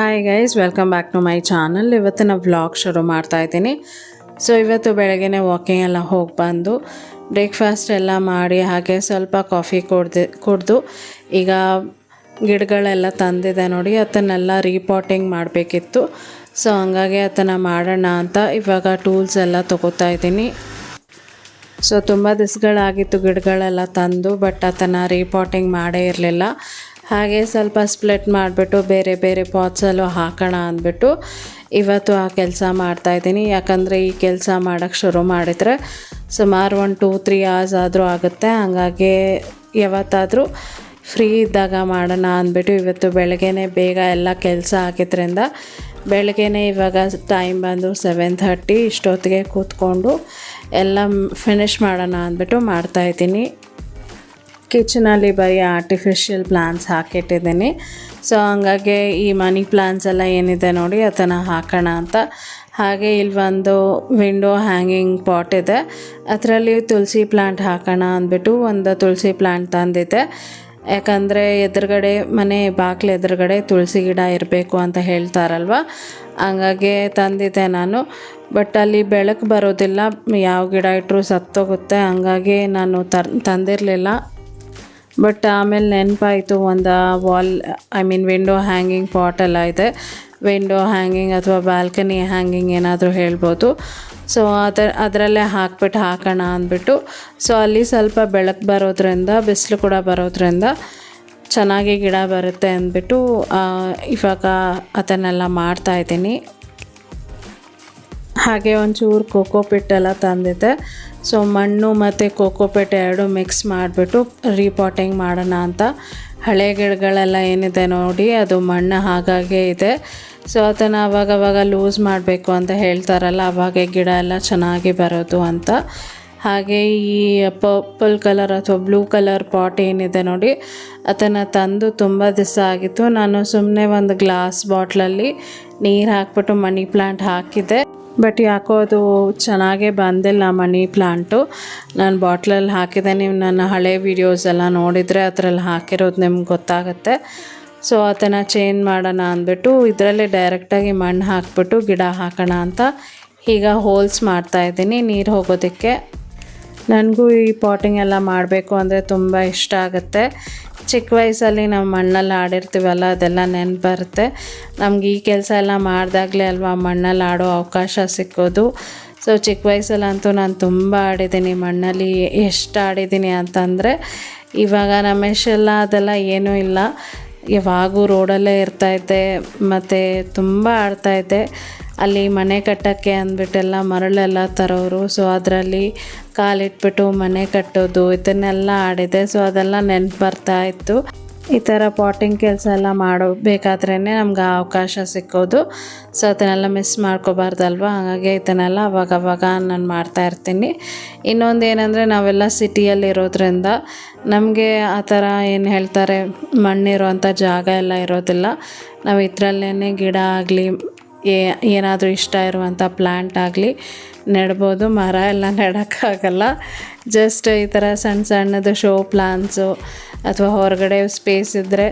Hi guys welcome back to my channel ಇವತ್ತು ನಾನು vlog ಶುರು ಮಾಡ್ತಾ ಇದ್ದೀನಿ. ಸೊ ಇವತ್ತು ಬೆಳಗ್ಗೆ ವಾಕಿಂಗ್ ಎಲ್ಲ ಹೋಗಿ ಬಂದು ಬ್ರೇಕ್ಫಾಸ್ಟ್ ಎಲ್ಲ ಮಾಡಿ, ಹಾಗೆ ಸ್ವಲ್ಪ ಕಾಫಿ ಕುಡ್ದು, ಕುಡಿದು, ಈಗ ಗಿಡಗಳೆಲ್ಲ ತಂದಿದೆ ನೋಡಿ, ಅದನ್ನೆಲ್ಲ ರೀಪಾಟಿಂಗ್ ಮಾಡಬೇಕಿತ್ತು. ಸೊ ಹಂಗಾಗಿ ಅದನ್ನು ಮಾಡೋಣ ಅಂತ ಇವಾಗ ಟೂಲ್ಸ್ ಎಲ್ಲ ತೊಗೋತಾ ಇದ್ದೀನಿ. ಸೊ ತುಂಬ ದಿವಸಗಳಾಗಿತ್ತು ಗಿಡಗಳೆಲ್ಲ ತಂದು ಬಟ್ ಅದನ್ನು ರೀಪಾಟಿಂಗ್ ಮಾಡೇ ಇರಲಿಲ್ಲ. ಹಾಗೆ ಸ್ವಲ್ಪ ಸ್ಪ್ಲಿಟ್ ಮಾಡಿಬಿಟ್ಟು ಬೇರೆ ಬೇರೆ ಪಾಟ್ಸಲ್ಲೂ ಹಾಕೋಣ ಅಂದ್ಬಿಟ್ಟು ಇವತ್ತು ಆ ಕೆಲಸ ಮಾಡ್ತಾಯಿದ್ದೀನಿ ಯಾಕಂದರೆ ಈ ಕೆಲಸ ಮಾಡೋಕ್ಕೆ ಶುರು ಮಾಡಿದರೆ ಸುಮಾರು ಒಂದು ಟೂ ತ್ರೀ ಅವರ್ಸ್ ಆದರೂ ಆಗುತ್ತೆ. ಹಾಗಾಗಿ ಯಾವತ್ತಾದರೂ ಫ್ರೀ ಇದ್ದಾಗ ಮಾಡೋಣ ಅಂದ್ಬಿಟ್ಟು ಇವತ್ತು ಬೆಳಗ್ಗೆನೇ ಬೇಗ ಎಲ್ಲ ಕೆಲಸ ಆಗಿದ್ದರಿಂದ ಬೆಳಗ್ಗೆನೇ ಇವಾಗ ಟೈಮ್ ಬಂದು ಸೆವೆನ್ ಥರ್ಟಿ ಇಷ್ಟೊತ್ತಿಗೆ ಕೂತ್ಕೊಂಡು ಎಲ್ಲ ಫಿನಿಷ್ ಮಾಡೋಣ ಅಂದ್ಬಿಟ್ಟು ಮಾಡ್ತಾಯಿದ್ದೀನಿ ಕಿಚನಲ್ಲಿ ಬರೀ ಆರ್ಟಿಫಿಷಿಯಲ್ ಪ್ಲಾಂಟ್ಸ್ ಹಾಕಿಟ್ಟಿದ್ದೀನಿ. ಸೊ ಹಂಗಾಗಿ ಈ ಮನಿ ಪ್ಲಾಂಟ್ಸ್ ಎಲ್ಲ ಏನಿದೆ ನೋಡಿ, ಅದನ್ನು ಹಾಕೋಣ ಅಂತ. ಹಾಗೆ ಇಲ್ಲಿ ಒಂದು ವಿಂಡೋ ಹ್ಯಾಂಗಿಂಗ್ ಪಾಟ್ ಇದೆ. ಅದರಲ್ಲಿ ತುಳಸಿ ಪ್ಲಾಂಟ್ ಹಾಕೋಣ ಅಂದ್ಬಿಟ್ಟು ಒಂದು ತುಳಸಿ ಪ್ಲಾಂಟ್ ತಂದಿದ್ದೆ. ಯಾಕಂದರೆ ಎದುರುಗಡೆ, ಮನೆ ಬಾಗಿಲು ಎದುರುಗಡೆ ತುಳಸಿ ಗಿಡ ಇರಬೇಕು ಅಂತ ಹೇಳ್ತಾರಲ್ವ? ಹಂಗಾಗೆ ತಂದಿದ್ದೆ ನಾನು. ಬಟ್ ಅಲ್ಲಿ ಬೆಳಕು ಬರೋದಿಲ್ಲ. ಯಾವ ಗಿಡ ಇಟ್ಟರು ಸತ್ತೋಗುತ್ತೆ. ಹಂಗಾಗಿ ನಾನು ತಂದಿರಲಿಲ್ಲ. ಬಟ್ ಆಮೇಲೆ ನೆನಪಾಯಿತು ಒಂದು wall I mean window hanging pot ಎಲ್ಲ ಇದೆ. ವಿಂಡೋ ಹ್ಯಾಂಗಿಂಗ್ ಅಥವಾ ಬಾಲ್ಕನಿ ಹ್ಯಾಂಗಿಂಗ್ ಏನಾದರೂ ಹೇಳ್ಬೋದು. ಸೊ ಅದರ, ಅದರಲ್ಲೇ ಹಾಕ್ಬಿಟ್ಟು ಹಾಕೋಣ ಅಂದ್ಬಿಟ್ಟು. ಸೊ ಅಲ್ಲಿ ಸ್ವಲ್ಪ ಬೆಳಕು ಬರೋದ್ರಿಂದ, ಬಿಸಿಲು ಕೂಡ ಬರೋದ್ರಿಂದ ಚೆನ್ನಾಗಿ ಗಿಡ ಬರುತ್ತೆ ಅಂದ್ಬಿಟ್ಟು ಇವಾಗ ಅದನ್ನೆಲ್ಲ ಮಾಡ್ತಾಯಿದ್ದೀನಿ ಹಾಗೆ ಒಂಚೂರು ಕೋಕೋ ಪಿಟ್ಟೆಲ್ಲ ತಂದಿದ್ದೆ. ಸೊ ಮಣ್ಣು ಮತ್ತು ಕೋಕೋಪಿಟ್ ಎರಡು ಮಿಕ್ಸ್ ಮಾಡಿಬಿಟ್ಟು ರೀಪಾಟಿಂಗ್ ಮಾಡೋಣ ಅಂತ. ಹಳೆ ಗಿಡಗಳೆಲ್ಲ ಏನಿದೆ ನೋಡಿ, ಅದು ಮಣ್ಣು ಹಾಗಾಗೆ ಇದೆ. ಸೊ ಅದನ್ನು ಅವಾಗವಾಗ ಲೂಸ್ ಮಾಡಬೇಕು ಅಂತ ಹೇಳ್ತಾರಲ್ಲ, ಅವಾಗೆ ಗಿಡ ಎಲ್ಲ ಚೆನ್ನಾಗಿ ಬರೋದು ಅಂತ. ಹಾಗೆ ಈ ಪರ್ಪಲ್ ಕಲರ್ ಅಥವಾ ಬ್ಲೂ ಕಲರ್ ಪಾಟ್ ಏನಿದೆ ನೋಡಿ, ಅದನ್ನು ತಂದು ತುಂಬ ದಿವಸ ಆಗಿತ್ತು. ನಾನು ಸುಮ್ಮನೆ ಒಂದು ಗ್ಲಾಸ್ ಬಾಟ್ಲಲ್ಲಿ ನೀರು ಹಾಕ್ಬಿಟ್ಟು ಮನಿ ಪ್ಲಾಂಟ್ ಹಾಕಿದ್ದೆ. ಬಟ್ ಯಾಕೋ ಅದು ಚೆನ್ನಾಗೇ ಬಂದಿಲ್ಲ ಮನಿ ಪ್ಲಾಂಟು. ನಾನು ಬಾಟ್ಲಲ್ಲಿ ಹಾಕಿದೆ, ನೀವು ನನ್ನ ಹಳೆ ವೀಡಿಯೋಸ್ ಎಲ್ಲ ನೋಡಿದರೆ ಅದರಲ್ಲಿ ಹಾಕಿರೋದು ನಿಮ್ಗೆ ಗೊತ್ತಾಗುತ್ತೆ. ಸೊ ಅದನ್ನು ಚೇಂಜ್ ಮಾಡೋಣ ಅಂದ್ಬಿಟ್ಟು ಇದರಲ್ಲಿ ಡೈರೆಕ್ಟಾಗಿ ಮಣ್ಣು ಹಾಕ್ಬಿಟ್ಟು ಗಿಡ ಹಾಕೋಣ ಅಂತ ಈಗ ಹೋಲ್ಸ್ ಮಾಡ್ತಾಯಿದ್ದೀನಿ ನೀರು ಹೋಗೋದಕ್ಕೆ. ನನಗೂ ಈ ಪಾಟಿಂಗ್ ಎಲ್ಲ ಮಾಡಬೇಕು ಅಂದರೆ ತುಂಬ ಇಷ್ಟ ಆಗುತ್ತೆ. ಚಿಕ್ಕ ವಯಸ್ಸಲ್ಲಿ ನಾವು ಮಣ್ಣಲ್ಲಿ ಆಡಿರ್ತೀವಲ್ಲ, ಅದೆಲ್ಲ ನೆನಪು ಬರುತ್ತೆ ನಮ್ಗೆ ಈ ಕೆಲಸ ಎಲ್ಲ ಮಾಡಿದಾಗಲೇ ಅಲ್ವಾ, ಮಣ್ಣಲ್ಲಿ ಆಡೋ ಅವಕಾಶ ಸಿಕ್ಕೋದು. ಸೊ ಚಿಕ್ಕ ವಯಸ್ಸಲ್ಲಂತೂ ನಾನು ತುಂಬ ಆಡಿದ್ದೀನಿ. ಮಣ್ಣಲ್ಲಿ ಎಷ್ಟು ಆಡಿದ್ದೀನಿ ಅಂತಂದರೆ, ಇವಾಗ ರಮೇಶೆಲ್ಲ ಅದೆಲ್ಲ ಏನೂ ಇಲ್ಲ. ಯಾವಾಗೂ ರೋಡಲ್ಲೇ ಇರ್ತಾಯಿದ್ದೆ ಮತ್ತು ತುಂಬ ಆಡ್ತಾಯಿದ್ದೆ ಅಲ್ಲಿ ಮನೆ ಕಟ್ಟೋಕ್ಕೆ ಅಂದ್ಬಿಟ್ಟೆಲ್ಲ ಮರಳೆಲ್ಲ ತರೋರು. ಸೊ ಅದರಲ್ಲಿ ಕಾಲಿಟ್ಬಿಟ್ಟು ಮನೆ ಕಟ್ಟೋದು, ಇದನ್ನೆಲ್ಲ ಆಡಿದೆ. ಸೊ ಅದೆಲ್ಲ ನೆನ್ಪು ಬರ್ತಾ ಇತ್ತು. ಈ ಥರ ಪಾಟಿಂಗ್ ಕೆಲಸ ಎಲ್ಲ ಮಾಡಬೇಕಾದ್ರೇ ನಮ್ಗೆ ಅವಕಾಶ ಸಿಕ್ಕೋದು. ಸೊ ಅದನ್ನೆಲ್ಲ ಮಿಸ್ ಮಾಡ್ಕೋಬಾರ್ದಲ್ವ? ಹಾಗಾಗಿ ಇದನ್ನೆಲ್ಲ ಅವಾಗ ಅವಾಗ ನಾನು ಮಾಡ್ತಾ ಇರ್ತೀನಿ. ಇನ್ನೊಂದು ಏನಂದರೆ, ನಾವೆಲ್ಲ ಸಿಟಿಯಲ್ಲಿ ಇರೋದ್ರಿಂದ ನಮಗೆ ಆ ಥರ ಏನು ಹೇಳ್ತಾರೆ, ಮಣ್ಣಿರುವಂಥ ಜಾಗ ಎಲ್ಲ ಇರೋದಿಲ್ಲ. ನಾವು ಇದರಲ್ಲೇ ಗಿಡ ಆಗಲಿ ಏ, ಏನಾದರೂ ಇಷ್ಟ ಇರುವಂಥ ಪ್ಲ್ಯಾಂಟ್ ಆಗಲಿ, ನೆಡ್ಬೋದು. ಮರ ಎಲ್ಲ ನೆಡೋಕ್ಕಾಗಲ್ಲ. ಜಸ್ಟ್ ಈ ಥರ ಸಣ್ಣ ಸಣ್ಣದು ಶೋ ಪ್ಲಾನ್ಸು ಅಥವಾ ಹೊರಗಡೆ ಸ್ಪೇಸ್ ಇದ್ದರೆ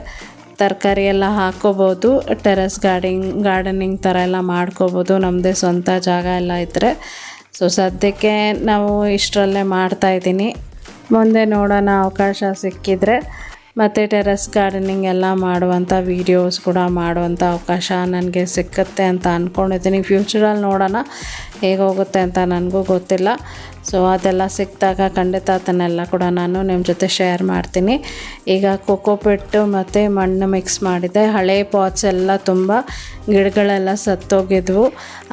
ತರಕಾರಿ ಎಲ್ಲ ಹಾಕ್ಕೋಬೋದು. ಟೆರೆಸ್ ಗಾರ್ಡಿಂಗ್ ಗಾರ್ಡನಿಂಗ್ ಥರ ಎಲ್ಲ ಮಾಡ್ಕೋಬೋದು. ನಮ್ಮದೇ ಸ್ವಂತ ಜಾಗ ಎಲ್ಲ ಇದ್ದರೆ ಸೊ ಸದ್ಯಕ್ಕೆ ನಾವು ಇಷ್ಟರಲ್ಲೇ ಮಾಡ್ತಾಯಿದ್ದೀನಿ ಮುಂದೆ ನೋಡೋಣ ಅವಕಾಶ ಸಿಕ್ಕಿದರೆ. ಮತ್ತು ಟೆರೆಸ್ ಗಾರ್ಡನಿಂಗ್ ಎಲ್ಲ ಮಾಡುವಂಥ ವೀಡಿಯೋಸ್ ಕೂಡ ಮಾಡುವಂಥ ಅವಕಾಶ ನನಗೆ ಸಿಕ್ಕತ್ತೆ ಅಂತ ಅಂದ್ಕೊಂಡಿದ್ದೀನಿ ಫ್ಯೂಚರಲ್ಲಿ ನೋಡೋಣ ಹೇಗೆ ಹೋಗುತ್ತೆ ಅಂತ ನನಗೂ ಗೊತ್ತಿಲ್ಲ. ಸೊ ಅದೆಲ್ಲ ಸಿಕ್ಕಿದಾಗ ಖಂಡಿತ ಅದನ್ನೆಲ್ಲ ಕೂಡ ನಾನು ನಿಮ್ಮ ಜೊತೆ ಶೇರ್ ಮಾಡ್ತೀನಿ. ಈಗ ಕೊಕೋಪಿಟ್ಟು ಮತ್ತು ಮಣ್ಣು ಮಿಕ್ಸ್ ಮಾಡಿದೆ. ಹಳೆ ಪಾಟ್ಸ್ ಎಲ್ಲ ತುಂಬ ಗಿಡಗಳೆಲ್ಲ ಸತ್ತೋಗಿದ್ವು.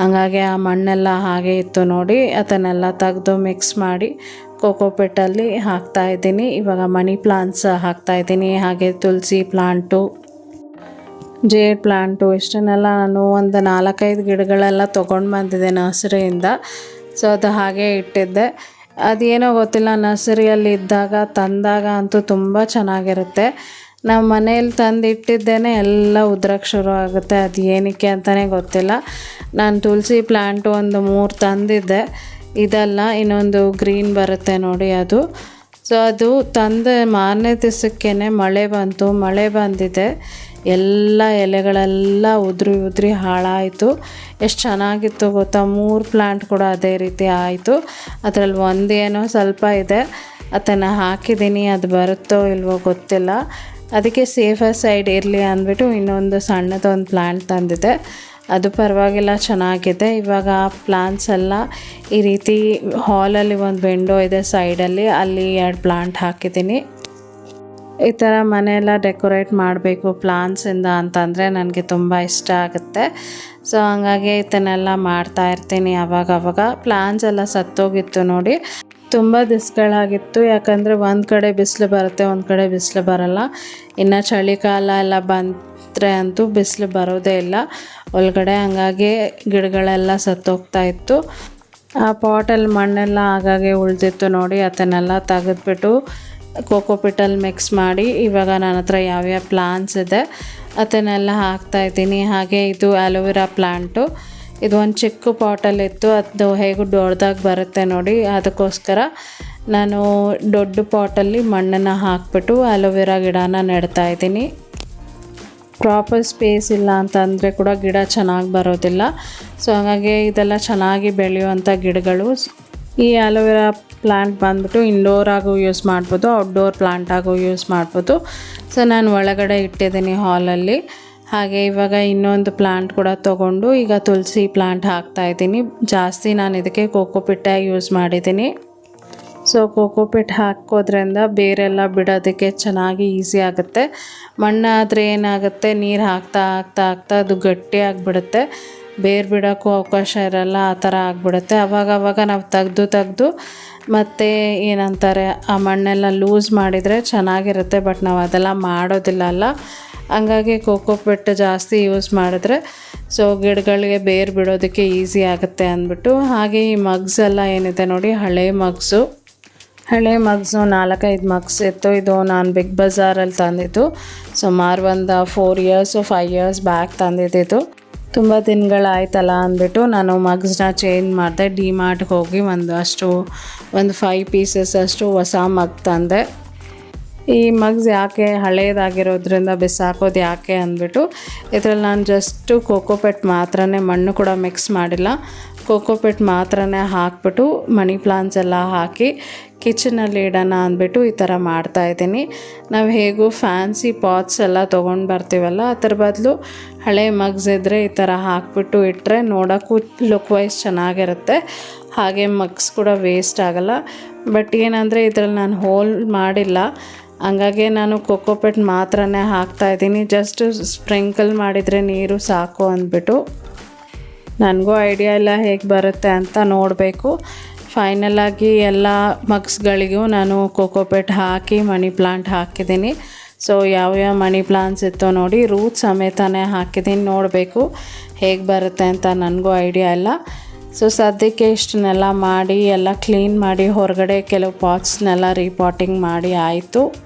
ಹಂಗಾಗಿ ಆ ಮಣ್ಣೆಲ್ಲ ಹಾಗೆ ಇತ್ತು ನೋಡಿ. ಅದನ್ನೆಲ್ಲ ತೆಗೆದು ಮಿಕ್ಸ್ ಮಾಡಿ ಕೋಕೋಪಿಟ್ಟಲ್ಲಿ ಹಾಕ್ತಾ ಇದ್ದೀನಿ. ಇವಾಗ ಮನಿ ಪ್ಲಾಂಟ್ಸ್ ಹಾಕ್ತಾ ಇದ್ದೀನಿ. ಹಾಗೆ ತುಳಸಿ ಪ್ಲಾಂಟು, ಜೇಡ್ ಪ್ಲಾಂಟು ಇಷ್ಟನ್ನೆಲ್ಲ ನಾನು ಒಂದು ನಾಲ್ಕೈದು ಗಿಡಗಳೆಲ್ಲ ತೊಗೊಂಡು ಬಂದಿದ್ದೆ ನರ್ಸರಿಯಿಂದ. ಸೊ ಅದು ಹಾಗೆ ಇಟ್ಟಿದ್ದೆ. ಅದೇನೋ ಗೊತ್ತಿಲ್ಲ, ನರ್ಸರಿಯಲ್ಲಿ ಇದ್ದಾಗ, ತಂದಾಗ ಅಂತೂ ತುಂಬ ಚೆನ್ನಾಗಿರುತ್ತೆ. ನಾವು ಮನೆಯಲ್ಲಿ ತಂದಿಟ್ಟಿದ್ದೇನೆ, ಎಲ್ಲ ಉದ್ರಕ್ಕೆ ಶುರು ಆಗುತ್ತೆ. ಅದು ಏನಕ್ಕೆ ಅಂತಲೇ ಗೊತ್ತಿಲ್ಲ. ನಾನು ತುಳಸಿ ಪ್ಲ್ಯಾಂಟು ಒಂದು ಮೂರು ತಂದಿದ್ದೆ. ಇದಲ್ಲ, ಇನ್ನೊಂದು ಗ್ರೀನ್ ಬರುತ್ತೆ ನೋಡಿ ಅದು. ಸೊ ಅದು ತಂದ ಮಾರನೇ ದಿವಸಕ್ಕೇ ಮಳೆ ಬಂತು. ಮಳೆ ಬಂದಿದೆ. ಎಲ್ಲ ಎಲೆಗಳೆಲ್ಲ ಉದುರಿ ಉದುರಿ ಹಾಳಾಯಿತು. ಎಷ್ಟು ಚೆನ್ನಾಗಿತ್ತು ಗೊತ್ತಾ? ಮೂರು ಪ್ಲ್ಯಾಂಟ್ ಕೂಡ ಅದೇ ರೀತಿ ಆಯಿತು. ಅದರಲ್ಲಿ ಒಂದೇನೋ ಸ್ವಲ್ಪ ಇದೆ. ಅದನ್ನು ಹಾಕಿದ್ದೀನಿ. ಅದು ಬರುತ್ತೋ ಇಲ್ವೋ ಗೊತ್ತಿಲ್ಲ. ಅದಕ್ಕೆ ಸೇಫರ್ ಸೈಡ್ ಇರಲಿ ಅಂದ್ಬಿಟ್ಟು ಇನ್ನೊಂದು ಸಣ್ಣದೊಂದು ಪ್ಲ್ಯಾಂಟ್ ತಂದಿದೆ. ಅದು ಪರವಾಗಿಲ್ಲ, ಚೆನ್ನಾಗಿದೆ. ಇವಾಗ ಪ್ಲಾಂಟ್ಸ್ ಎಲ್ಲ ಈ ರೀತಿ ಹಾಲಲ್ಲಿ ಒಂದು ವಿಂಡೋ ಇದೆ ಸೈಡಲ್ಲಿ ಅಲ್ಲಿ ಎರಡು ಪ್ಲಾಂಟ್ ಹಾಕಿದ್ದೀನಿ. ಈ ಥರ ಮನೆಯೆಲ್ಲ ಡೆಕೋರೇಟ್ ಮಾಡಬೇಕು ಪ್ಲಾನ್ಸಿಂದ ಅಂತಂದರೆ ನನಗೆ ತುಂಬ ಇಷ್ಟ ಆಗುತ್ತೆ. ಸೊ ಹಂಗಾಗಿ ಇದನ್ನೆಲ್ಲ ಮಾಡ್ತಾ ಇರ್ತೀನಿ ಅವಾಗ ಪ್ಲಾನ್ಸ್ ಎಲ್ಲ ಸತ್ತೋಗಿತ್ತು ನೋಡಿ. ತುಂಬ ದಿಸ್ಗಳಾಗಿತ್ತು ಯಾಕಂದರೆ ಒಂದು ಕಡೆ ಬಿಸಿಲು ಬರುತ್ತೆ, ಒಂದು ಕಡೆ ಬಿಸಿಲು ಬರಲ್ಲ. ಇನ್ನು ಚಳಿಗಾಲ ಎಲ್ಲ ಬಂದರೆ ಅಂತೂ ಬಿಸಿಲು ಬರೋದೇ ಇಲ್ಲ. ಒಳಗಡೆ ಹಂಗಾಗಿ ಗಿಡಗಳೆಲ್ಲ ಸತ್ತೋಗ್ತಾ ಇತ್ತು. ಆ ಪಾಟಲ್ಲಿ ಮಣ್ಣೆಲ್ಲ ಆಗಾಗೆ ಉಳಿದಿತ್ತು ನೋಡಿ, ಅದನ್ನೆಲ್ಲ ತೆಗೆದ್ಬಿಟ್ಟು ಕೋಕೋಪಿಟಲ್ಲಿ ಮಿಕ್ಸ್ ಮಾಡಿ ಇವಾಗ ನನ್ನ ಹತ್ರ ಯಾವ್ಯಾವ ಪ್ಲಾಂಟ್ಸ್ ಇದೆ, ಅದನ್ನೆಲ್ಲ ಹಾಕ್ತಾಯಿದ್ದೀನಿ ಹಾಗೆ ಇದು ಆಲೋವೆರಾ ಪ್ಲ್ಯಾಂಟು ಇದು ಒಂದು ಚಿಕ್ಕ ಪಾಟಲ್ಲಿತ್ತು ಅದು ಹೇಗೂ ದೊಡ್ಡದಾಗಿ ಬರುತ್ತೆ ನೋಡಿ. ಅದಕ್ಕೋಸ್ಕರ ನಾನು ದೊಡ್ಡ ಪಾಟಲ್ಲಿ ಮಣ್ಣನ್ನು ಹಾಕ್ಬಿಟ್ಟು ಆಲೋವೆರಾ ಗಿಡನ ನೆಡ್ತಾ ಇದ್ದೀನಿ. ಪ್ರಾಪರ್ ಸ್ಪೇಸ್ ಇಲ್ಲ ಅಂತಂದರೆ ಕೂಡ ಗಿಡ ಚೆನ್ನಾಗಿ ಬರೋದಿಲ್ಲ. ಸೊ ಹಾಗಾಗಿ ಇದೆಲ್ಲ ಚೆನ್ನಾಗಿ ಬೆಳೆಯುವಂಥ ಗಿಡಗಳು. ಈ ಆಲೋವೆರಾ ಪ್ಲ್ಯಾಂಟ್ ಬಂದ್ಬಿಟ್ಟು ಇಂಡೋರ್ ಯೂಸ್ ಮಾಡ್ಬೋದು, ಔಟ್ಡೋರ್ ಪ್ಲ್ಯಾಂಟಾಗೂ ಯೂಸ್ ಮಾಡ್ಬೋದು. ಸೊ ನಾನು ಒಳಗಡೆ ಇಟ್ಟಿದ್ದೀನಿ ಹಾಲಲ್ಲಿ. ಹಾಗೆ ಇವಾಗ ಇನ್ನೊಂದು ಪ್ಲಾಂಟ್ ಕೂಡ ತೊಗೊಂಡು ಈಗ ತುಳಸಿ ಪ್ಲಾಂಟ್ ಹಾಕ್ತಾ ಇದ್ದೀನಿ. ಜಾಸ್ತಿ ನಾನು ಇದಕ್ಕೆ ಕೋಕೋಪಿಟ್ಟೆ ಯೂಸ್ ಮಾಡಿದ್ದೀನಿ. ಸೊ ಕೋಕೋಪಿಟ್ ಹಾಕೋದ್ರಿಂದ ಬೇರೆಲ್ಲ ಬಿಡೋದಕ್ಕೆ ಚೆನ್ನಾಗಿ ಈಸಿ ಆಗುತ್ತೆ. ಮಣ್ಣಾದರೆ ಏನಾಗುತ್ತೆ? ನೀರು ಹಾಕ್ತಾ ಹಾಕ್ತಾ ಹಾಕ್ತಾ ಅದು ಗಟ್ಟಿ ಆಗಿಬಿಡುತ್ತೆ. ಬೇರು ಬಿಡೋಕ್ಕೂ ಅವಕಾಶ ಇರಲ್ಲ, ಆ ಥರ ಆಗಿಬಿಡುತ್ತೆ. ಅವಾಗ ಅವಾಗ ನಾವು ತೆಗ್ದು ತೆಗ್ದು ಮತ್ತು ಏನಂತಾರೆ, ಆ ಮಣ್ಣೆಲ್ಲ ಲೂಸ್ ಮಾಡಿದರೆ ಚೆನ್ನಾಗಿರುತ್ತೆ ಬಟ್ ನಾವು ಅದೆಲ್ಲ ಮಾಡೋದಿಲ್ಲ ಅಲ್ಲ. ಹಂಗಾಗಿ ಕೋಕೋ ಕೋಕೋಪಿಟ್ ಜಾಸ್ತಿ ಯೂಸ್ ಮಾಡಿದ್ರೆ ಸೊ ಗಿಡಗಳಿಗೆ ಬೇರು ಬಿಡೋದಕ್ಕೆ ಈಸಿ ಆಗುತ್ತೆ ಅಂದ್ಬಿಟ್ಟು. ಹಾಗೆ ಈ ಮಗ್ಸ್ ಎಲ್ಲ ಏನಿದೆ ನೋಡಿ, ಹಳೆ ಮಗ್ಸು. ಹಳೆ ಮಗ್ಸು, ನಾಲ್ಕೈದು ಮಗ್ಸ್ ಇತ್ತು. ಇದು ನಾನು ಬಿಗ್ ಬಜಾರಲ್ಲಿ ತಂದಿದ್ದು. ಸುಮಾರು ಒಂದು four years five years back ತಂದಿದ್ದಿದ್ದು. ತುಂಬ ದಿನಗಳಾಯ್ತಲ್ಲ ಅಂದ್ಬಿಟ್ಟು ನಾನು ಮಗ್ಸ್ನ ಚೇಂಜ್ ಮಾಡಿದೆ. ಡಿ ಮಾರ್ಟ್ಗೆ ಹೋಗಿ ಒಂದು ಅಷ್ಟು, ಒಂದು ಫೈವ್ ಪೀಸಸ್ ಅಷ್ಟು ಹೊಸ ಮಗ್ ತಂದೆ. ಈ ಮಗ್ಸ್ ಯಾಕೆ ಹಳೆಯದಾಗಿರೋದ್ರಿಂದ ಬಿಸಾಕೋದು ಯಾಕೆ ಅಂದ್ಬಿಟ್ಟು, ಇದರಲ್ಲಿ ನಾನು ಜಸ್ಟು ಕೋಕೋಪೆಟ್ ಮಾತ್ರನೇ, ಮಣ್ಣು ಕೂಡ ಮಿಕ್ಸ್ ಮಾಡಿಲ್ಲ. ಕೋಕೋಪೆಟ್ ಮಾತ್ರನೇ ಹಾಕ್ಬಿಟ್ಟು, ಮನಿ ಪ್ಲಾಂಟ್ಸ್ ಎಲ್ಲ ಹಾಕಿ ಕಿಚನಲ್ಲಿ ಇಡೋಣ ಅಂದ್ಬಿಟ್ಟು ಈ ಥರ ಮಾಡ್ತಾಯಿದ್ದೀನಿ ನಾವು ಹೇಗೂ ಫ್ಯಾನ್ಸಿ ಪಾಟ್ಸ್ ಎಲ್ಲ ತೊಗೊಂಡು ಬರ್ತೀವಲ್ಲ, ಅದ್ರ ಬದಲು ಹಳೆ ಮಗ್ಸ್ ಇದ್ದರೆ ಈ ಥರ ಹಾಕ್ಬಿಟ್ಟು ಇಟ್ಟರೆ ನೋಡೋಕ್ಕೂ ಲುಕ್ ವೈಸ್ ಚೆನ್ನಾಗಿರುತ್ತೆ. ಹಾಗೆ ಮಗ್ಸ್ ಕೂಡ ವೇಸ್ಟ್ ಆಗೋಲ್ಲ. ಬಟ್ ಏನಂದರೆ ಇದರಲ್ಲಿ ನಾನು ಹೋಲ್ ಮಾಡಿಲ್ಲ. ಹಂಗಾಗಿ ನಾನು ಕೊಕ್ಕೋಪೆಟ್ ಮಾತ್ರನೇ ಹಾಕ್ತಾಯಿದ್ದೀನಿ ಜಸ್ಟ್ ಸ್ಪ್ರಿಂಕಲ್ ಮಾಡಿದರೆ ನೀರು ಸಾಕು ಅಂದ್ಬಿಟ್ಟು. ನನಗೂ ಐಡಿಯಾ ಇಲ್ಲ ಹೇಗೆ ಬರುತ್ತೆ ಅಂತ ನೋಡಬೇಕು. ಫೈನಲಾಗಿ ಎಲ್ಲ ಮಗ್ಸ್ಗಳಿಗೂ ನಾನು ಕೋಕೋಪೆಟ್ ಹಾಕಿ, ಮನಿ ಪ್ಲಾಂಟ್ ಹಾಕಿದ್ದೀನಿ. ಸೊ ಯಾವ್ಯಾವ ಮನಿ ಪ್ಲಾಂಟ್ಸ್ ಇತ್ತೋ ನೋಡಿ, ರೂಟ್ ಸಮೇತನೇ ಹಾಕಿದ್ದೀನಿ ನೋಡಬೇಕು. ಹೇಗೆ ಬರುತ್ತೆ ಅಂತ ನನಗೂ ಐಡಿಯಾ ಇಲ್ಲ. ಸೊ ಸದ್ಯಕ್ಕೆ ಇಷ್ಟನ್ನೆಲ್ಲ ಮಾಡಿ, ಎಲ್ಲ ಕ್ಲೀನ್ ಮಾಡಿ, ಹೊರಗಡೆ ಕೆಲವು ಪಾಟ್ಸ್ನೆಲ್ಲ ರೀಪಾಟಿಂಗ್ ಮಾಡಿ ಆಯಿತು.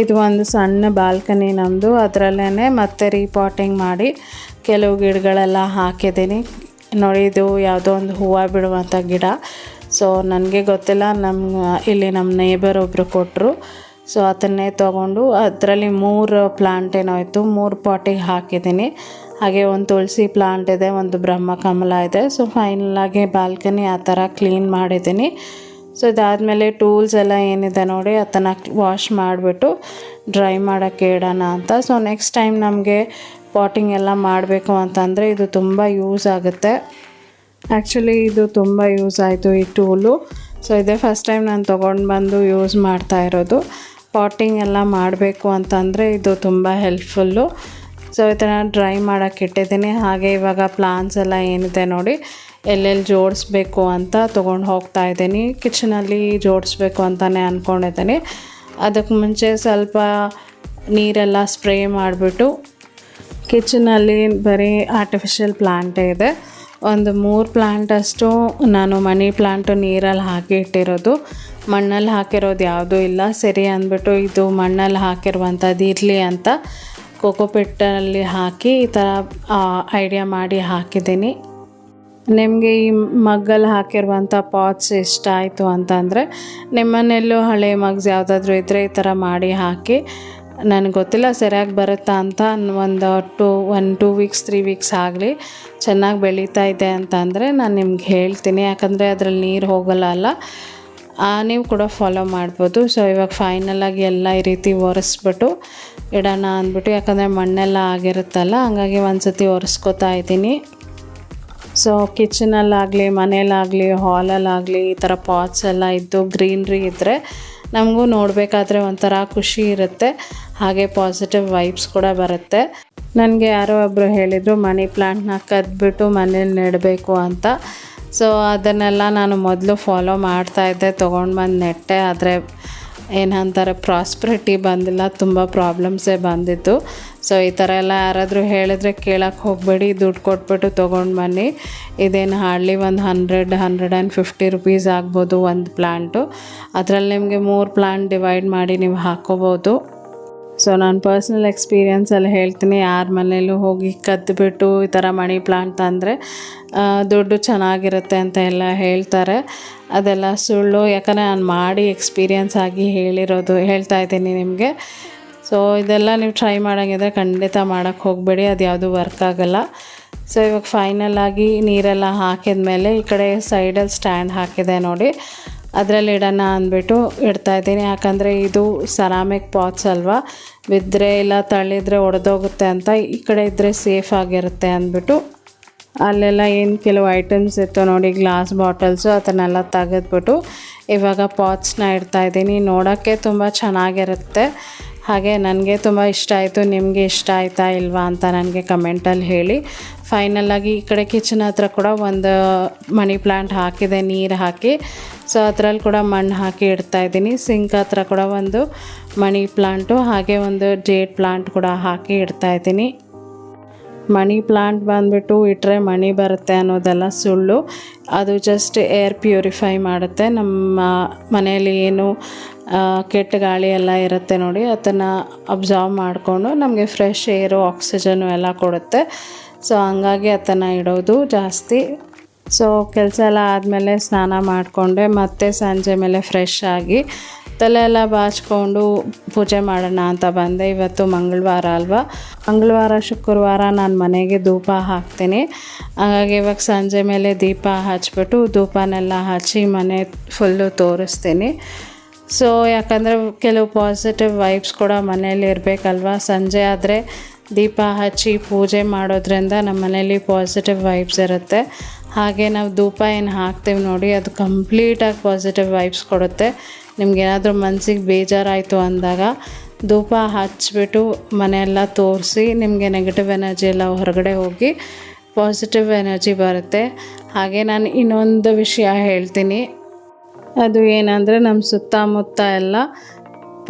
ಇದು ಒಂದು ಸಣ್ಣ ಬಾಲ್ಕನಿ ನಮ್ಮದು ಅದರಲ್ಲೇ ಮತ್ತೆ ರೀಪಾಟಿಂಗ್ ಮಾಡಿ ಕೆಲವು ಗಿಡಗಳೆಲ್ಲ ಹಾಕಿದ್ದೀನಿ. ನೋಡಿ, ಇದು ಯಾವುದೋ ಒಂದು ಹೂವು ಬಿಡುವಂಥ ಗಿಡ. ಸೊ ನನಗೆ ಗೊತ್ತಿಲ್ಲ. ನಮ್ಮ ಇಲ್ಲಿ ನಮ್ಮ ನೇಬರ್ ಒಬ್ಬರು ಕೊಟ್ಟರು ಸೊ ಅದನ್ನೇ ತೊಗೊಂಡು ಅದರಲ್ಲಿ ಮೂರು ಪ್ಲಾಂಟ್ ಏನೋ ಇತ್ತು. ಮೂರು ಪಾಟಿಗೆ ಹಾಕಿದ್ದೀನಿ. ಹಾಗೆ ಒಂದು ತುಳಸಿ ಪ್ಲಾಂಟ್ ಇದೆ, ಒಂದು ಬ್ರಹ್ಮಕಮಲ ಇದೆ. ಸೊ ಫೈನಲಾಗಿ ಬಾಲ್ಕನಿ ಆ ಥರ ಕ್ಲೀನ್ ಮಾಡಿದ್ದೀನಿ. ಸೊ ಇದಾದಮೇಲೆ ಟೂಲ್ಸ್ ಎಲ್ಲ ಏನಿದೆ ನೋಡಿ, ಅದನ್ನು ವಾಶ್ ಮಾಡಿಬಿಟ್ಟು ಡ್ರೈ ಮಾಡೋಕ್ಕೆ ಇಡೋಣ ಅಂತ. ಸೊ ನೆಕ್ಸ್ಟ್ ಟೈಮ್ ನಮಗೆ ಪಾಟಿಂಗ್ ಎಲ್ಲ ಮಾಡಬೇಕು ಅಂತಂದರೆ ಇದು ತುಂಬ ಯೂಸ್ ಆಗುತ್ತೆ. ಆ್ಯಕ್ಚುಲಿ ಇದು ತುಂಬ ಯೂಸ್ ಆಯಿತು ಈ ಟೂಲು ಸೊ ಇದೇ ಫಸ್ಟ್ ಟೈಮ್ ನಾನು ತೊಗೊಂಡು ಬಂದು ಯೂಸ್ ಮಾಡ್ತಾ ಇರೋದು. ಪಾಟಿಂಗ್ ಎಲ್ಲ ಮಾಡಬೇಕು ಅಂತಂದರೆ ಇದು ತುಂಬ ಹೆಲ್ಪ್ಫುಲ್ಲು ಸೊ ಇದನ್ನು ಡ್ರೈ ಮಾಡೋಕ್ಕೆ ಇಟ್ಟಿದ್ದೀನಿ. ಹಾಗೆ ಇವಾಗ ಪ್ಲಾನ್ಸ್ ಎಲ್ಲ ಏನಿದೆ ನೋಡಿ ಎಲ್ಲೆಲ್ಲಿ ಜೋಡಿಸ್ಬೇಕು ಅಂತ ತೊಗೊಂಡು ಹೋಗ್ತಾ ಇದ್ದೀನಿ. ಕಿಚನಲ್ಲಿ ಜೋಡಿಸ್ಬೇಕು ಅಂತಲೇ ಅಂದ್ಕೊಂಡಿದ್ದೀನಿ ಅದಕ್ಕೆ ಮುಂಚೆ ಸ್ವಲ್ಪ ನೀರೆಲ್ಲ ಸ್ಪ್ರೇ ಮಾಡಿಬಿಟ್ಟು ಕಿಚನಲ್ಲಿ ಬರೀ ಆರ್ಟಿಫಿಷಿಯಲ್ ಪ್ಲ್ಯಾಂಟೇ ಇದೆ. ಒಂದು ಮೂರು ಪ್ಲ್ಯಾಂಟಷ್ಟು ನಾನು ಮನಿ ಪ್ಲ್ಯಾಂಟು ನೀರಲ್ಲಿ ಹಾಕಿ ಇಟ್ಟಿರೋದು. ಮಣ್ಣಲ್ಲಿ ಹಾಕಿರೋದು ಯಾವುದೂ ಇಲ್ಲ. ಸರಿ ಅಂದ್ಬಿಟ್ಟು ಇದು ಮಣ್ಣಲ್ಲಿ ಹಾಕಿರುವಂಥದ್ದು ಇರಲಿ ಅಂತ ಕೋಕೋಪಿಟ್ಟಲ್ಲಿ ಹಾಕಿ ಈ ಥರ ಐಡಿಯಾ ಮಾಡಿ ಹಾಕಿದ್ದೀನಿ. ನಿಮಗೆ ಈ ಮಗ್ಗಲ್ಲಿ ಹಾಕಿರುವಂಥ ಪಾಟ್ಸ್ ಇಷ್ಟ ಆಯಿತು ಅಂತಂದರೆ ನಿಮ್ಮನೆಯಲ್ಲೂ ಹಳೆ ಮಗ್ಸ್ ಯಾವುದಾದ್ರೂ ಇದ್ದರೆ ಈ ಥರ ಮಾಡಿ ಹಾಕಿ. ನನಗೆ ಗೊತ್ತಿಲ್ಲ ಸರಿಯಾಗಿ ಬರುತ್ತಾ ಅಂತ ಒಂದು two one two weeks three weeks ಆಗಲಿ ಚೆನ್ನಾಗಿ ಬೆಳೀತಾ ಇದೆ ಅಂತಂದರೆ ನಾನು ನಿಮ್ಗೆ ಹೇಳ್ತೀನಿ. ಯಾಕಂದರೆ ಅದರಲ್ಲಿ ನೀರು ಹೋಗಲ್ಲ ಅಲ್ಲ. ನೀವು ಕೂಡ ಫಾಲೋ ಮಾಡ್ಬೋದು. ಸೊ ಇವಾಗ ಫೈನಲಾಗಿ ಎಲ್ಲ ಈ ರೀತಿ ಒರೆಸ್ಬಿಟ್ಟು ಇಡೋಣ ಅಂದ್ಬಿಟ್ಟು, ಯಾಕಂದರೆ ಮಣ್ಣೆಲ್ಲ ಆಗಿರುತ್ತಲ್ಲ, ಹಂಗಾಗಿ ಒಂದು ಸತಿ ಒರೆಸ್ಕೊತಾ ಇದ್ದೀನಿ. ಸೊ ಕಿಚನಲ್ಲಾಗಲಿ ಮನೇಲಾಗಲಿ ಹಾಲಲ್ಲಾಗಲಿ ಈ ಥರ ಪಾಟ್ಸ್ ಎಲ್ಲ ಇದ್ದು ಗ್ರೀನ್ರಿ ಇದ್ದರೆ ನಮಗೂ ನೋಡಬೇಕಾದ್ರೆ ಒಂಥರ ಖುಷಿ ಇರುತ್ತೆ. ಹಾಗೆ ಪಾಸಿಟಿವ್ ವೈಬ್ಸ್ ಕೂಡ ಬರುತ್ತೆ. ನನಗೆ ಯಾರೋ ಒಬ್ಬರು ಹೇಳಿದರು, ಮನಿ ಪ್ಲಾಂಟ್ನ ಕದ್ಬಿಟ್ಟು ಮನೇಲಿ ನೆಡಬೇಕು ಅಂತ. ಸೊ ಅದನ್ನೆಲ್ಲ ನಾನು ಮೊದಲು ಫಾಲೋ ಮಾಡ್ತಾಯಿದ್ದೆ ತೊಗೊಂಡು ಬಂದು ನೆಟ್ಟೆ. ಆದರೆ ಏನಂತಾರೆ ಪ್ರಾಸ್ಪರಿಟಿ ಬಂದಿಲ್ಲ, ತುಂಬ ಪ್ರಾಬ್ಲಮ್ಸೇ ಬಂದಿತ್ತು. ಸೊ ಈ ಥರ ಎಲ್ಲ ಯಾರಾದರೂ ಹೇಳಿದ್ರೆ ಕೇಳೋಕ್ಕೆ ಹೋಗಬೇಡಿ, ದುಡ್ಡು ಕೊಟ್ಬಿಟ್ಟು ತೊಗೊಂಡು ಬನ್ನಿ. ಇದೇನು ಹಾರ್ಡ್ಲಿ ಒಂದು hundred hundred and fifty rupees ಆಗ್ಬೋದು ಒಂದು ಪ್ಲ್ಯಾಂಟು ಅದರಲ್ಲಿ ನಿಮಗೆ ಮೂರು ಪ್ಲ್ಯಾಂಟ್ ಡಿವೈಡ್ ಮಾಡಿ ನೀವು ಹಾಕ್ಕೋಬೋದು ಸೊ ನಾನು ಪರ್ಸ್ನಲ್ ಎಕ್ಸ್ಪೀರಿಯನ್ಸಲ್ಲಿ ಹೇಳ್ತೀನಿ, ಯಾರ ಮನೇಲೂ ಹೋಗಿ ಕದ್ದುಬಿಟ್ಟು ಈ ಥರ ಮನಿ ಪ್ಲಾಂಟ್ ತಂದರೆ ದುಡ್ಡು ಚೆನ್ನಾಗಿರುತ್ತೆ ಅಂತ ಎಲ್ಲ ಹೇಳ್ತಾರೆ. ಅದೆಲ್ಲ ಸುಳ್ಳು, ಯಾಕಂದರೆ ನಾನು ಮಾಡಿ ಎಕ್ಸ್ಪೀರಿಯನ್ಸ್ ಆಗಿ ಹೇಳಿರೋದು ಹೇಳ್ತಾ ಇದ್ದೀನಿ ನಿಮಗೆ. ಸೊ ಇದೆಲ್ಲ ನೀವು ಟ್ರೈ ಮಾಡೋಂಗಿದ್ರೆ ಖಂಡಿತ ಮಾಡೋಕ್ಕೆ ಹೋಗಬೇಡಿ, ಅದು ಯಾವುದು ವರ್ಕ್ ಆಗೋಲ್ಲ. ಸೊ ಇವಾಗ ಫೈನಲ್ ಆಗಿ ನೀರೆಲ್ಲ ಹಾಕಿದ ಮೇಲೆ ಈ ಕಡೆ ಸೈಡಲ್ಲಿ ಸ್ಟ್ಯಾಂಡ್ ಹಾಕಿದೆ ನೋಡಿ. ಅದರಲ್ಲಿ ಇಡೋಣ ಅಂದ್ಬಿಟ್ಟು ಇಡ್ತಾ ಇದ್ದೀನಿ. ಯಾಕಂದರೆ ಇದು ಸರಾಮಿಕ್ ಪಾಟ್ಸ್ ಅಲ್ವಾ? ಬಿದ್ದರೆ ಇಲ್ಲ ತಳ್ಳಿದ್ರೆ ಒಡೆದೋಗುತ್ತೆ ಅಂತ ಈ ಕಡೆ ಇದ್ದರೆ ಸೇಫ್ ಆಗಿರುತ್ತೆ ಅಂದ್ಬಿಟ್ಟು ಅಲ್ಲೆಲ್ಲ ಏನು ಕೆಲವು ಐಟಮ್ಸ್ ಇತ್ತು ನೋಡಿ ಗ್ಲಾಸ್ ಬಾಟಲ್ಸು ಅದನ್ನೆಲ್ಲ ತೆಗೆದ್ಬಿಟ್ಟು ಇವಾಗ ಪಾಟ್ಸ್ನ ಇಡ್ತಾ ಇದ್ದೀನಿ. ನೋಡೋಕ್ಕೆ ತುಂಬ ಚೆನ್ನಾಗಿರುತ್ತೆ. ಹಾಗೆ ನನಗೆ ತುಂಬ ಇಷ್ಟ ಆಯಿತು. ನಿಮಗೆ ಇಷ್ಟ ಆಯಿತಾ ಇಲ್ವಾ ಅಂತ ನನಗೆ ಕಮೆಂಟಲ್ಲಿ ಹೇಳಿ. ಫೈನಲಾಗಿ ಈ ಕಡೆ ಕಿಚನ್ ಹತ್ರ ಕೂಡ ಒಂದು ಮನಿ ಪ್ಲಾಂಟ್ ಹಾಕಿದೆ, ನೀರು ಹಾಕಿ. ಸೊ ಅದರಲ್ಲಿ ಕೂಡ ಮಣ್ಣು ಹಾಕಿ ಇಡ್ತಾ ಇದ್ದೀನಿ. ಸಿಂಕ್ ಹತ್ರ ಕೂಡ ಒಂದು ಮನಿ ಪ್ಲಾಂಟು ಹಾಗೆ ಒಂದು ಡೇಟ್ ಪ್ಲಾಂಟ್ ಕೂಡ ಹಾಕಿ ಇಡ್ತಾ ಇದ್ದೀನಿ. ಮನಿ ಪ್ಲಾಂಟ್ ಬಂದುಬಿಟ್ಟು ಇಟ್ಟರೆ ಮಣಿ ಬರುತ್ತೆ ಅನ್ನೋದೆಲ್ಲ ಸುಳ್ಳು. ಅದು ಜಸ್ಟ್ ಏರ್ ಪ್ಯೂರಿಫೈ ಮಾಡುತ್ತೆ. ನಮ್ಮ ಮನೆಯಲ್ಲಿ ಏನು ಕೆಟ್ಟ ಗಾಳಿ ಎಲ್ಲ ಇರುತ್ತೆ ನೋಡಿ, ಅದನ್ನು ಅಬ್ಸಾರ್ವ್ ಮಾಡಿಕೊಂಡು ನಮಗೆ ಫ್ರೆಶ್ ಏರು ಆಕ್ಸಿಜನ್ನು ಎಲ್ಲ ಕೊಡುತ್ತೆ. ಸೊ ಹಂಗಾಗಿ ಅದನ್ನು ಇಡೋದು ಜಾಸ್ತಿ. ಸೊ ಕೆಲಸ ಎಲ್ಲ ಆದಮೇಲೆ ಸ್ನಾನ ಮಾಡಿಕೊಂಡೆ, ಮತ್ತೆ ಸಂಜೆ ಮೇಲೆ ಫ್ರೆಶ್ ಆಗಿ ತಲೆ ಎಲ್ಲ ಬಾಚ್ಕೊಂಡು ಪೂಜೆ ಮಾಡೋಣ ಅಂತ ಬಂದೆ. ಇವತ್ತು ಮಂಗಳವಾರ ಅಲ್ವಾ? ಮಂಗಳವಾರ, ಶುಕ್ರವಾರ ನಾನು ಮನೆಗೆ ಧೂಪ ಹಾಕ್ತೀನಿ. ಹಾಗಾಗಿ ಇವಾಗ ಸಂಜೆ ಮೇಲೆ ದೀಪ ಹಚ್ಬಿಟ್ಟು ಧೂಪನೆಲ್ಲ ಹಚ್ಚಿ ಮನೆ ಫುಲ್ಲು ತೋರಿಸ್ತೀನಿ. ಸೊ ಯಾಕಂದರೆ ಕೆಲವು ಪಾಸಿಟಿವ್ ವೈಬ್ಸ್ ಕೂಡ ಮನೇಲಿ ಇರಬೇಕಲ್ವ? ಸಂಜೆ ಆದರೆ ದೀಪ ಹಚ್ಚಿ ಪೂಜೆ ಮಾಡೋದ್ರಿಂದ ನಮ್ಮ ಮನೇಲಿ ಪಾಸಿಟಿವ್ ವೈಬ್ಸ್ ಇರುತ್ತೆ. ಹಾಗೆ ನಾವು ಧೂಪ ಏನು ಹಾಕ್ತೇವೆ ನೋಡಿ, ಅದು ಕಂಪ್ಲೀಟಾಗಿ ಪಾಸಿಟಿವ್ ವೈಬ್ಸ್ ಕೊಡುತ್ತೆ. ನಿಮ್ಗೆ ಏನಾದರೂ ಮನಸ್ಸಿಗೆ ಬೇಜಾರಾಯಿತು ಅಂದಾಗ ಧೂಪ ಹಚ್ಚಿಬಿಟ್ಟು ಮನೆಯೆಲ್ಲ ತೋರಿಸಿ, ನಿಮಗೆ ನೆಗೆಟಿವ್ ಎನರ್ಜಿ ಎಲ್ಲ ಹೊರಗಡೆ ಹೋಗಿ ಪಾಸಿಟಿವ್ ಎನರ್ಜಿ ಬರುತ್ತೆ. ಹಾಗೆ ನಾನು ಇನ್ನೊಂದು ವಿಷಯ ಹೇಳ್ತೀನಿ. ಅದು ಏನಂದರೆ ನಮ್ಮ ಸುತ್ತಮುತ್ತ ಎಲ್ಲ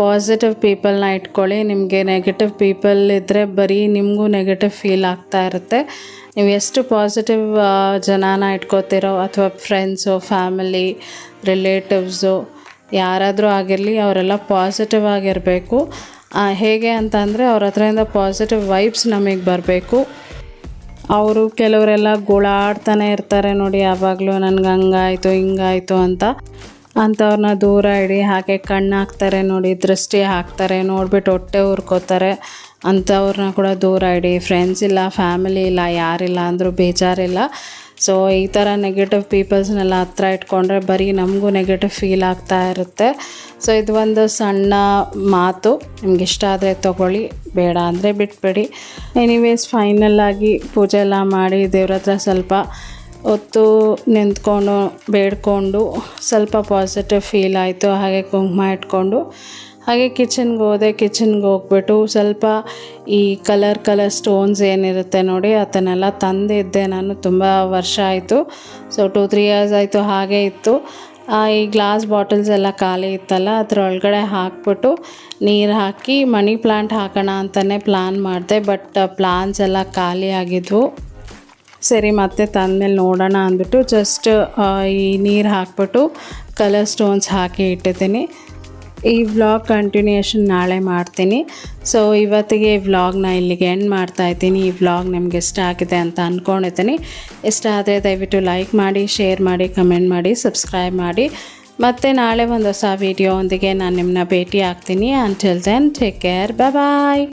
ಪಾಸಿಟಿವ್ ಪೀಪಲ್ನ ಇಟ್ಕೊಳ್ಳಿ. ನಿಮಗೆ ನೆಗೆಟಿವ್ ಪೀಪಲ್ ಇದ್ದರೆ ಬರೀ ನಿಮಗೂ ನೆಗೆಟಿವ್ ಫೀಲ್ ಆಗ್ತಾ ಇರುತ್ತೆ. ನೀವು ಎಷ್ಟು ಪಾಸಿಟಿವ್ ಜನಾನ ಇಟ್ಕೋತಿರೋ ಅಥವಾ ಫ್ರೆಂಡ್ಸು ಫ್ಯಾಮಿಲಿ ರಿಲೇಟಿವ್ಸು ಯಾರಾದರೂ ಆಗಿರಲಿ ಅವರೆಲ್ಲ ಪಾಸಿಟಿವ್ ಆಗಿರಬೇಕು. ಹೇಗೆ ಅಂತಂದರೆ ಅವ್ರ ಹತ್ರದಿಂದ ಪಾಸಿಟಿವ್ ವೈಬ್ಸ್ ನಮಗೆ ಬರಬೇಕು. ಅವರು ಕೆಲವರೆಲ್ಲ ಗೋಳಾಡ್ತಾನೆ ಇರ್ತಾರೆ ನೋಡಿ, ಯಾವಾಗಲೂ ನನಗೆ ಹಂಗಾಯಿತು, ಹಿಂಗಾಯಿತು ಅಂತ. ಅಂಥವ್ರನ್ನ ದೂರ ಇಡಿ, ಹಾಗೆ ಕಣ್ಣು ಹಾಕ್ತಾರೆ ನೋಡಿ, ದೃಷ್ಟಿ ಹಾಕ್ತಾರೆ, ನೋಡಿಬಿಟ್ಟು ಹೊಟ್ಟೆ ಉರ್ಕೋತಾರೆ. ಅಂಥವ್ರನ್ನ ಕೂಡ ದೂರ ಇಡಿ. ಫ್ರೆಂಡ್ಸ್ ಇಲ್ಲ ಫ್ಯಾಮಿಲಿ ಇಲ್ಲ, ಯಾರಿಲ್ಲ ಅಂದರೂ ಬೇಜಾರಿಲ್ಲ. ಸೊ ಈ ಥರ ನೆಗೆಟಿವ್ ಪೀಪಲ್ಸ್ನೆಲ್ಲ ಹತ್ರ ಇಟ್ಕೊಂಡ್ರೆ ಬರೀ ನಮಗೂ ನೆಗೆಟಿವ್ ಫೀಲ್ ಆಗ್ತಾ ಇರುತ್ತೆ. ಸೊ ಇದು ಒಂದು ಸಣ್ಣ ಮಾತು. ನಿಮ್ಗೆ ಇಷ್ಟ ಆದರೆ ತೊಗೊಳ್ಳಿ, ಬೇಡ ಅಂದರೆ ಬಿಟ್ಬಿಡಿ. ಎನಿವೇಸ್ ಫೈನಲ್ ಆಗಿ ಪೂಜೆ ಎಲ್ಲ ಮಾಡಿ ದೇವ್ರ ಹತ್ರ ಸ್ವಲ್ಪ ಹೊತ್ತು ನಿಂತ್ಕೊಂಡು ಬೇಡ್ಕೊಂಡು ಸ್ವಲ್ಪ ಪಾಸಿಟಿವ್ ಫೀಲ್ ಆಯಿತು. ಹಾಗೆ ಕುಂಕುಮ ಇಟ್ಕೊಂಡು ಹಾಗೆ ಕಿಚನ್ಗೆ ಹೋದೆ. ಕಿಚನ್ಗೆ ಹೋಗ್ಬಿಟ್ಟು ಸ್ವಲ್ಪ ಈ ಕಲರ್ ಕಲರ್ ಸ್ಟೋನ್ಸ್ ಏನಿರುತ್ತೆ ನೋಡಿ ಅದನ್ನೆಲ್ಲ ತಂದಿದ್ದೆ ನಾನು. ತುಂಬ ವರ್ಷ ಆಯಿತು. ಸೊ ಟೂ ತ್ರೀ ಇಯರ್ಸ್ ಆಯಿತು ಹಾಗೆ ಇತ್ತು. ಈ ಗ್ಲಾಸ್ ಬಾಟಲ್ಸ್ ಎಲ್ಲ ಖಾಲಿ ಇತ್ತಲ್ಲ, ಅದರೊಳಗಡೆ ಹಾಕ್ಬಿಟ್ಟು ನೀರು ಹಾಕಿ, ಮನಿ ಪ್ಲಾಂಟ್ ಹಾಕೋಣ ಅಂತಲೇ ಪ್ಲ್ಯಾನ್ ಮಾಡಿದೆ ಬಟ್ ಪ್ಲಾನ್ಸ್ ಎಲ್ಲ ಖಾಲಿ ಆಗಿದ್ವು. ಸರಿ, ಮತ್ತೆ ತಂದಮೇಲೆ ನೋಡೋಣ ಅಂದ್ಬಿಟ್ಟು ಜಸ್ಟ್ ಈ ನೀರು ಹಾಕ್ಬಿಟ್ಟು ಕಲರ್ ಸ್ಟೋನ್ಸ್ ಹಾಕಿ ಇಟ್ಟಿದ್ದೀನಿ. ಈ ವ್ಲಾಗ್ ಕಂಟಿನ್ಯೂಷನ್ ನಾಳೆ ಮಾಡ್ತೀನಿ. ಸೊ ಇವತ್ತಿಗೆ ಈ ವ್ಲಾಗ್ನ ಇಲ್ಲಿಗೆ ಎಂಡ್ ಮಾಡ್ತಾ ಇದ್ದೀನಿ. ಈ ವ್ಲಾಗ್ ನಿಮ್ಗೆ ಇಷ್ಟ ಆಗಿದೆ ಅಂತ ಅಂದ್ಕೊಂಡಿದ್ದೀನಿ ಇಷ್ಟ ಆದರೆ ದಯವಿಟ್ಟು ಲೈಕ್ ಮಾಡಿ ಶೇರ್ ಮಾಡಿ ಕಮೆಂಟ್ ಮಾಡಿ ಸಬ್ಸ್ಕ್ರೈಬ್ ಮಾಡಿ. ಮತ್ತು ನಾಳೆ ಒಂದು ಹೊಸ ವೀಡಿಯೋ ಒಂದಿಗೆ ನಾನು ನಿಮ್ಮನ್ನ ಭೇಟಿ ಆಗ್ತೀನಿ. Until then take care bye